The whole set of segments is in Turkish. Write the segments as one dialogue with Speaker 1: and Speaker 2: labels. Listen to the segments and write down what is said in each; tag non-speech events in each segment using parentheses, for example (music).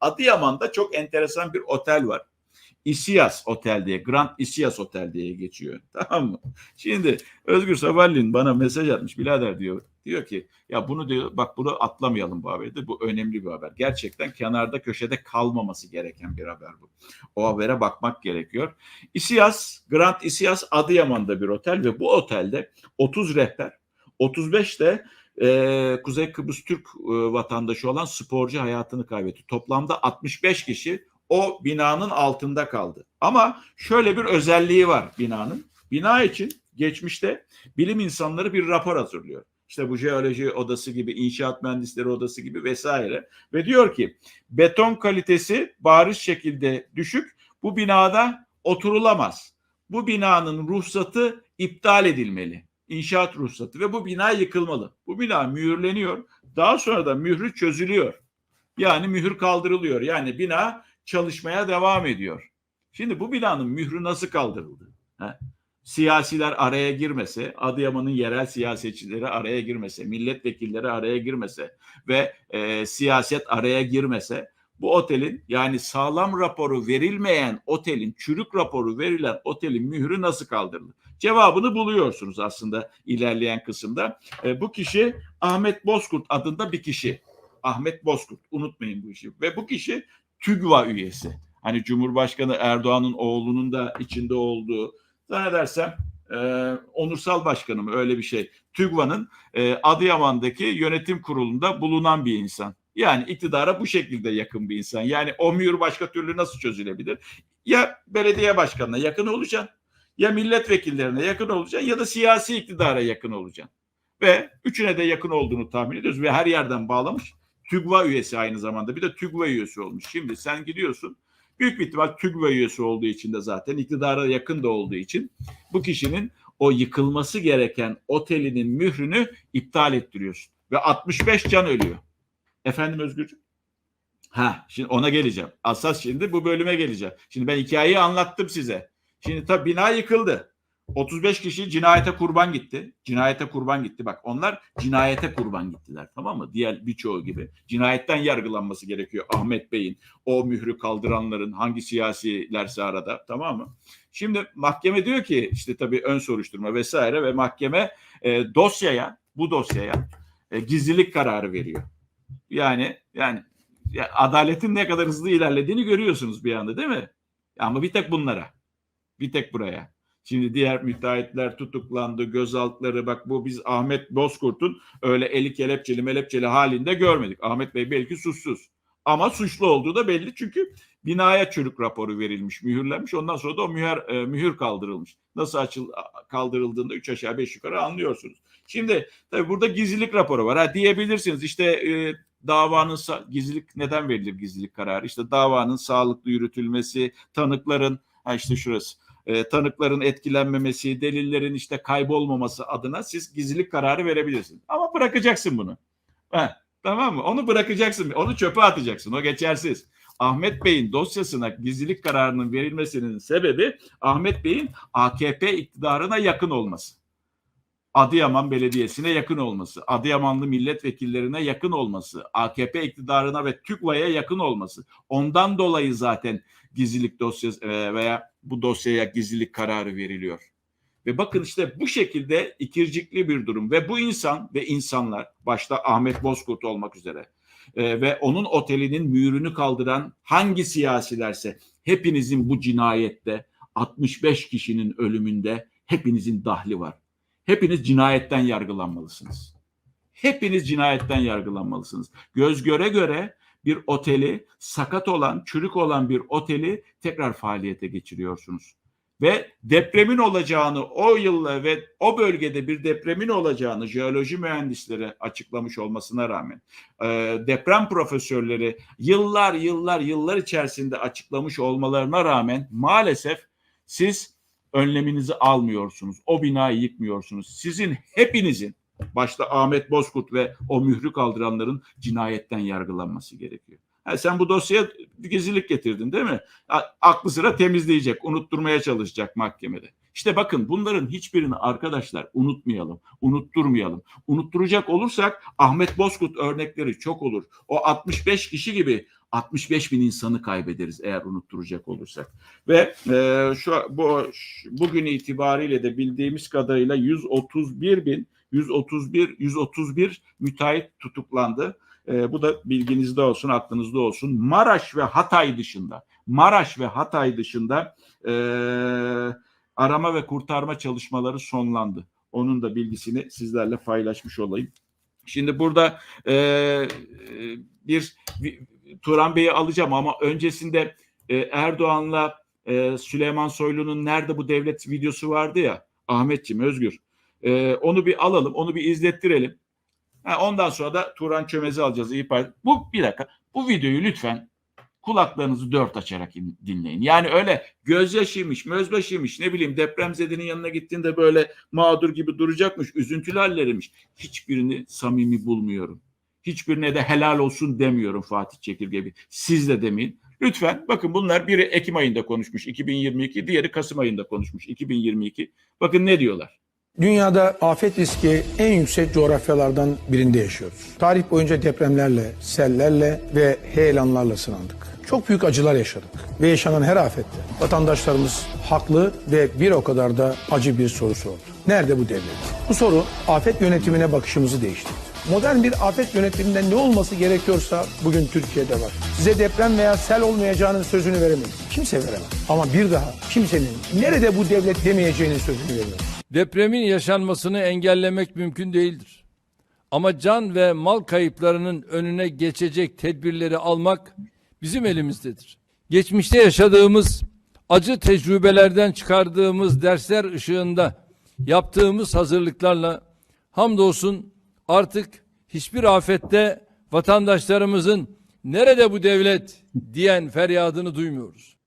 Speaker 1: Adıyaman'da çok enteresan bir otel var. İsiyas Otel diye, Grand İsiyas Otel diye geçiyor. (laughs) Tamam mı? Şimdi Özgür Sabahleyin bana mesaj atmış birader diyor. Diyor ki ya bunu diyor bak bunu atlamayalım bu haberde. Bu önemli bir haber. Gerçekten kenarda köşede kalmaması gereken bir haber bu. O habere bakmak gerekiyor. İsiyas, Grand İsiyas Adıyaman'da bir otel ve bu otelde 30 rehber, 35 de e, Kuzey Kıbrıs Türk e, vatandaşı olan sporcu hayatını kaybetti. Toplamda 65 kişi o binanın altında kaldı. Ama şöyle bir özelliği var binanın. Bina için geçmişte bilim insanları bir rapor hazırlıyor. İşte bu jeoloji odası gibi, inşaat mühendisleri odası gibi vesaire. Ve diyor ki beton kalitesi bariz şekilde düşük. Bu binada oturulamaz. Bu binanın ruhsatı iptal edilmeli. İnşaat ruhsatı ve bu bina yıkılmalı. Bu bina mühürleniyor. Daha sonra da mührü çözülüyor. Yani mühür kaldırılıyor. Yani bina çalışmaya devam ediyor. Şimdi bu binanın mührü nasıl kaldırıldı? He? Siyasiler araya girmese, Adıyaman'ın yerel siyasetçileri araya girmese, milletvekilleri araya girmese ve e, siyaset araya girmese bu otelin yani sağlam raporu verilmeyen otelin, çürük raporu verilen otelin mührü nasıl kaldırılır? Cevabını buluyorsunuz aslında ilerleyen kısımda. E, bu kişi Ahmet Bozkurt adında bir kişi. Ahmet Bozkurt unutmayın bu işi. Ve bu kişi TÜGVA üyesi. Hani Cumhurbaşkanı Erdoğan'ın oğlunun da içinde olduğu zannedersem e, onursal başkanı mı öyle bir şey. TÜGVA'nın e, Adıyaman'daki yönetim kurulunda bulunan bir insan. Yani iktidara bu şekilde yakın bir insan. Yani o mühür başka türlü nasıl çözülebilir? Ya belediye başkanına yakın olacaksın, ya milletvekillerine yakın olacaksın ya da siyasi iktidara yakın olacaksın. Ve üçüne de yakın olduğunu tahmin ediyoruz ve her yerden bağlamış. TÜGVA üyesi aynı zamanda. Bir de TÜGVA üyesi olmuş. Şimdi sen gidiyorsun. Büyük bir ihtimal TÜGVA üyesi olduğu için de zaten iktidara yakın da olduğu için bu kişinin o yıkılması gereken otelinin mührünü iptal ettiriyorsun. Ve 65 can ölüyor. Efendim Özgürcüğüm? Ha, şimdi ona geleceğim. Asas şimdi bu bölüme geleceğim. Şimdi ben hikayeyi anlattım size. Şimdi tabii bina yıkıldı. 35 kişi cinayete kurban gitti. Cinayete kurban gitti. Bak onlar cinayete kurban gittiler tamam mı? Diğer birçoğu gibi. Cinayetten yargılanması gerekiyor Ahmet Bey'in. O mührü kaldıranların hangi siyasilerse arada tamam mı? Şimdi mahkeme diyor ki işte tabii ön soruşturma vesaire ve mahkeme e, dosyaya bu dosyaya e, gizlilik kararı veriyor. Yani yani ya, adaletin ne kadar hızlı ilerlediğini görüyorsunuz bir anda değil mi? Ama bir tek bunlara. Bir tek buraya. Şimdi diğer müteahhitler tutuklandı, gözaltıları bak bu biz Ahmet Bozkurt'un öyle eli kelepçeli melepçeli halinde görmedik. Ahmet Bey belki suçsuz. Ama suçlu olduğu da belli çünkü binaya çürük raporu verilmiş, mühürlenmiş. Ondan sonra da o mühür, e, mühür kaldırılmış. Nasıl açıl kaldırıldığında üç aşağı beş yukarı anlıyorsunuz. Şimdi tabii burada gizlilik raporu var. Ha diyebilirsiniz işte e, davanın gizlilik neden verilir gizlilik kararı? İşte davanın sağlıklı yürütülmesi, tanıkların ha işte şurası e, tanıkların etkilenmemesi, delillerin işte kaybolmaması adına siz gizlilik kararı verebilirsiniz. Ama bırakacaksın bunu. Heh, tamam mı? Onu bırakacaksın. Onu çöpe atacaksın. O geçersiz. Ahmet Bey'in dosyasına gizlilik kararının verilmesinin sebebi Ahmet Bey'in AKP iktidarına yakın olması. Adıyaman Belediyesi'ne yakın olması, Adıyamanlı milletvekillerine yakın olması, AKP iktidarına ve TÜGVA'ya yakın olması. Ondan dolayı zaten gizlilik dosyası e, veya bu dosyaya gizlilik kararı veriliyor. Ve bakın işte bu şekilde ikircikli bir durum ve bu insan ve insanlar başta Ahmet Bozkurt olmak üzere e, ve onun otelinin mühürünü kaldıran hangi siyasilerse hepinizin bu cinayette 65 kişinin ölümünde hepinizin dahli var. Hepiniz cinayetten yargılanmalısınız. Hepiniz cinayetten yargılanmalısınız. Göz göre göre bir oteli, sakat olan, çürük olan bir oteli tekrar faaliyete geçiriyorsunuz. Ve depremin olacağını o yılla ve o bölgede bir depremin olacağını jeoloji mühendisleri açıklamış olmasına rağmen e, deprem profesörleri yıllar yıllar yıllar içerisinde açıklamış olmalarına rağmen maalesef siz önleminizi almıyorsunuz. O binayı yıkmıyorsunuz. Sizin hepinizin başta Ahmet Bozkurt ve o mührü kaldıranların cinayetten yargılanması gerekiyor. Ha, sen bu dosyaya gizlilik getirdin değil mi? Aklı sıra temizleyecek, unutturmaya çalışacak mahkemede. İşte bakın bunların hiçbirini arkadaşlar unutmayalım, unutturmayalım. Unutturacak olursak Ahmet Bozkurt örnekleri çok olur. O 65 kişi gibi 65 bin insanı kaybederiz eğer unutturacak olursak. Ve e, şu bu bugün itibariyle de bildiğimiz kadarıyla 131 bin 131 131 müteahhit tutuklandı. E, bu da bilginizde olsun, aklınızda olsun. Maraş ve Hatay dışında, Maraş ve Hatay dışında e, arama ve kurtarma çalışmaları sonlandı. Onun da bilgisini sizlerle paylaşmış olayım. Şimdi burada e, e, bir, bir Turan Bey'i alacağım ama öncesinde e, Erdoğan'la e, Süleyman Soylu'nun nerede bu devlet videosu vardı ya Ahmetciğim Özgür. E, onu bir alalım, onu bir izlettirelim. Ha, ondan sonra da Turan Çömez'i alacağız. İyi Parti. Bu bir dakika. Bu videoyu lütfen kulaklarınızı dört açarak in- dinleyin. Yani öyle gözyaşıymış, mözbaşıymış, ne bileyim depremzedenin yanına gittiğinde böyle mağdur gibi duracakmış, üzüntülü halleriymiş. Hiçbirini samimi bulmuyorum. Hiçbirine de helal olsun demiyorum Fatih Çekirge gibi. Siz de demeyin. Lütfen bakın bunlar biri Ekim ayında konuşmuş 2022, diğeri Kasım ayında konuşmuş 2022. Bakın ne diyorlar.
Speaker 2: Dünyada afet riski en yüksek coğrafyalardan birinde yaşıyoruz. Tarih boyunca depremlerle, sellerle ve heyelanlarla sınandık. Çok büyük acılar yaşadık ve yaşanan her afette vatandaşlarımız haklı ve bir o kadar da acı bir soru sordu. Nerede bu devlet? Bu soru afet yönetimine bakışımızı değiştirdi. Modern bir afet yönetiminde ne olması gerekiyorsa bugün Türkiye'de var. Size deprem veya sel olmayacağının sözünü veremeyiz. Kimse veremez. Ama bir daha kimsenin nerede bu devlet demeyeceğinin sözünü veriyoruz.
Speaker 3: Depremin yaşanmasını engellemek mümkün değildir. Ama can ve mal kayıplarının önüne geçecek tedbirleri almak bizim elimizdedir. Geçmişte yaşadığımız acı tecrübelerden çıkardığımız dersler ışığında yaptığımız hazırlıklarla hamdolsun artık hiçbir afette vatandaşlarımızın nerede bu devlet diyen feryadını duymuyoruz.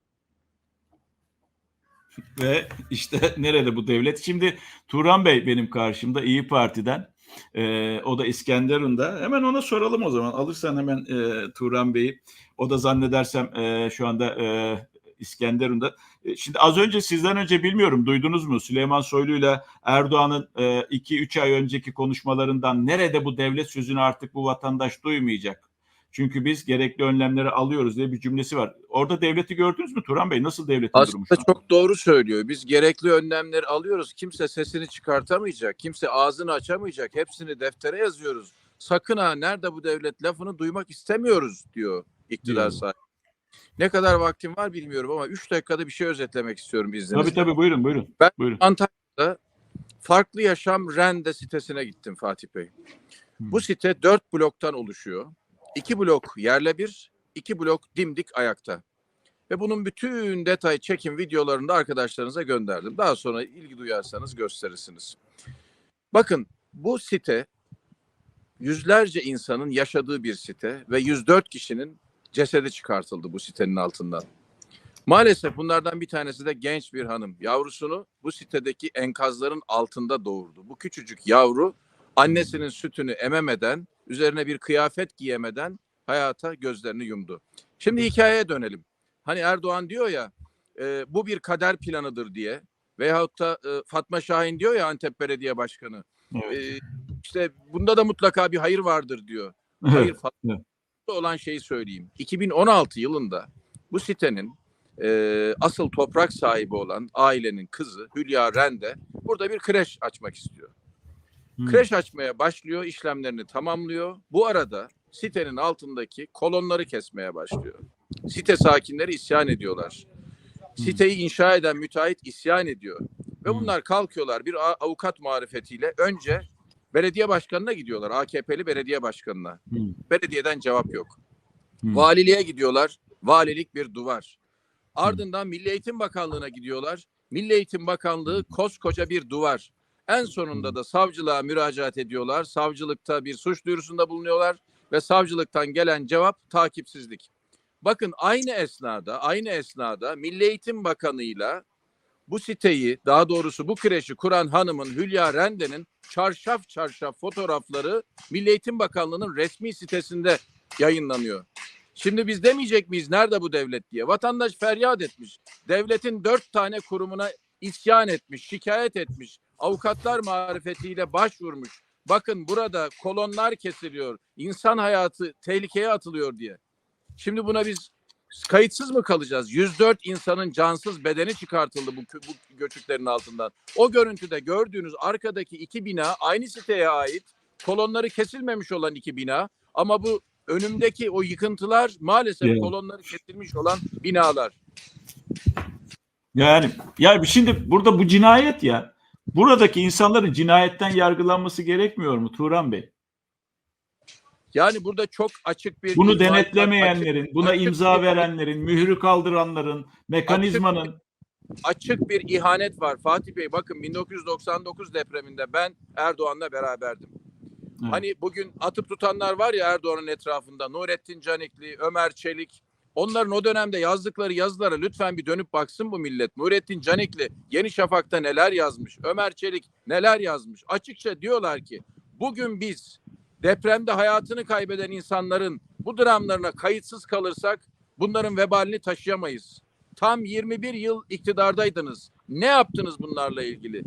Speaker 1: Ve işte (laughs) nerede bu devlet? Şimdi Turan Bey benim karşımda İyi Parti'den. Ee, o da İskenderun'da. Hemen ona soralım o zaman. Alırsan hemen e, Turan Bey'i. O da zannedersem e, şu anda e, İskenderun'da. E, Şimdi az önce sizden önce bilmiyorum duydunuz mu? Süleyman Soylu'yla Erdoğan'ın 2-3 ay önceki konuşmalarından nerede bu devlet sözünü artık bu vatandaş duymayacak? Çünkü biz gerekli önlemleri alıyoruz diye bir cümlesi var. Orada devleti gördünüz mü Turan Bey? Nasıl devletin durumu şu
Speaker 4: Aslında çok doğru söylüyor. Biz gerekli önlemleri alıyoruz. Kimse sesini çıkartamayacak. Kimse ağzını açamayacak. Hepsini deftere yazıyoruz. Sakın ha nerede bu devlet lafını duymak istemiyoruz diyor iktidar sahibi. Ne kadar vaktim var bilmiyorum ama 3 dakikada bir şey özetlemek istiyorum izninizle.
Speaker 1: Tabii tabii buyurun buyurun.
Speaker 4: Ben-
Speaker 1: buyurun.
Speaker 4: Antalya'da Farklı Yaşam Rende sitesine gittim Fatih Bey. Bu site dört bloktan oluşuyor. İki blok yerle bir, iki blok dimdik ayakta. Ve bunun bütün detay çekim videolarını da arkadaşlarınıza gönderdim. Daha sonra ilgi duyarsanız gösterirsiniz. Bakın bu site yüzlerce insanın yaşadığı bir site ve 104 kişinin cesedi çıkartıldı bu sitenin altından. Maalesef bunlardan bir tanesi de genç bir hanım. Yavrusunu bu sitedeki enkazların altında doğurdu. Bu küçücük yavru annesinin sütünü ememeden, üzerine bir kıyafet giyemeden hayata gözlerini yumdu. Şimdi hikayeye dönelim. Hani Erdoğan diyor ya, e, bu bir kader planıdır diye. Veyahut da e, Fatma Şahin diyor ya Antep Belediye Başkanı.
Speaker 1: Evet.
Speaker 4: E, işte bunda da mutlaka bir hayır vardır diyor. Hayır Fatma olan şeyi söyleyeyim. 2016 yılında bu sitenin e, asıl toprak sahibi olan ailenin kızı Hülya Rende burada bir kreş açmak istiyor.
Speaker 1: Hmm.
Speaker 4: Kreş açmaya başlıyor, işlemlerini tamamlıyor. Bu arada sitenin altındaki kolonları kesmeye başlıyor. Site sakinleri isyan ediyorlar. Siteyi inşa eden müteahhit isyan ediyor. Ve
Speaker 1: Hmm.
Speaker 4: bunlar kalkıyorlar bir avukat marifetiyle önce belediye başkanına gidiyorlar. AKP'li belediye başkanına.
Speaker 1: Hmm.
Speaker 4: Belediyeden cevap yok.
Speaker 1: Hmm.
Speaker 4: Valiliğe gidiyorlar. Valilik bir duvar. Ardından Milli Eğitim Bakanlığı'na gidiyorlar. Milli Eğitim Bakanlığı koskoca bir duvar. En sonunda da savcılığa müracaat ediyorlar. Savcılıkta bir suç duyurusunda bulunuyorlar ve savcılıktan gelen cevap takipsizlik. Bakın aynı esnada, aynı esnada Milli Eğitim Bakanı'yla bu siteyi, daha doğrusu bu kreşi kuran hanımın Hülya Rende'nin çarşaf çarşaf fotoğrafları Milli Eğitim Bakanlığı'nın resmi sitesinde yayınlanıyor. Şimdi biz demeyecek miyiz nerede bu devlet diye? Vatandaş feryat etmiş. Devletin dört tane kurumuna isyan etmiş, şikayet etmiş. Avukatlar marifetiyle başvurmuş. Bakın burada kolonlar kesiliyor. insan hayatı tehlikeye atılıyor diye. Şimdi buna biz kayıtsız mı kalacağız? 104 insanın cansız bedeni çıkartıldı bu, bu göçüklerin altından. O görüntüde gördüğünüz arkadaki iki bina aynı siteye ait. Kolonları kesilmemiş olan iki bina ama bu önümdeki o yıkıntılar maalesef
Speaker 1: Evet.
Speaker 4: kolonları kesilmiş olan binalar.
Speaker 1: Yani ya şimdi burada bu cinayet ya. Buradaki insanların cinayetten yargılanması gerekmiyor mu Turan Bey?
Speaker 4: Yani burada çok açık bir
Speaker 1: Bunu denetlemeyenlerin,
Speaker 4: açık-
Speaker 1: buna
Speaker 4: açık
Speaker 1: imza
Speaker 4: bir-
Speaker 1: verenlerin, mührü kaldıranların, mekanizmanın
Speaker 4: açık bir ihanet var. Fatih Bey bakın 1999 depreminde ben Erdoğan'la beraberdim.
Speaker 1: Evet.
Speaker 4: Hani bugün atıp tutanlar var ya Erdoğan'ın etrafında Nurettin Canikli, Ömer Çelik. Onların o dönemde yazdıkları yazılara lütfen bir dönüp baksın bu millet. Nurettin Canikli Yeni Şafak'ta neler yazmış? Ömer Çelik neler yazmış? Açıkça diyorlar ki bugün biz depremde hayatını kaybeden insanların bu dramlarına kayıtsız kalırsak bunların vebalini taşıyamayız. Tam 21 yıl iktidardaydınız. Ne yaptınız bunlarla ilgili?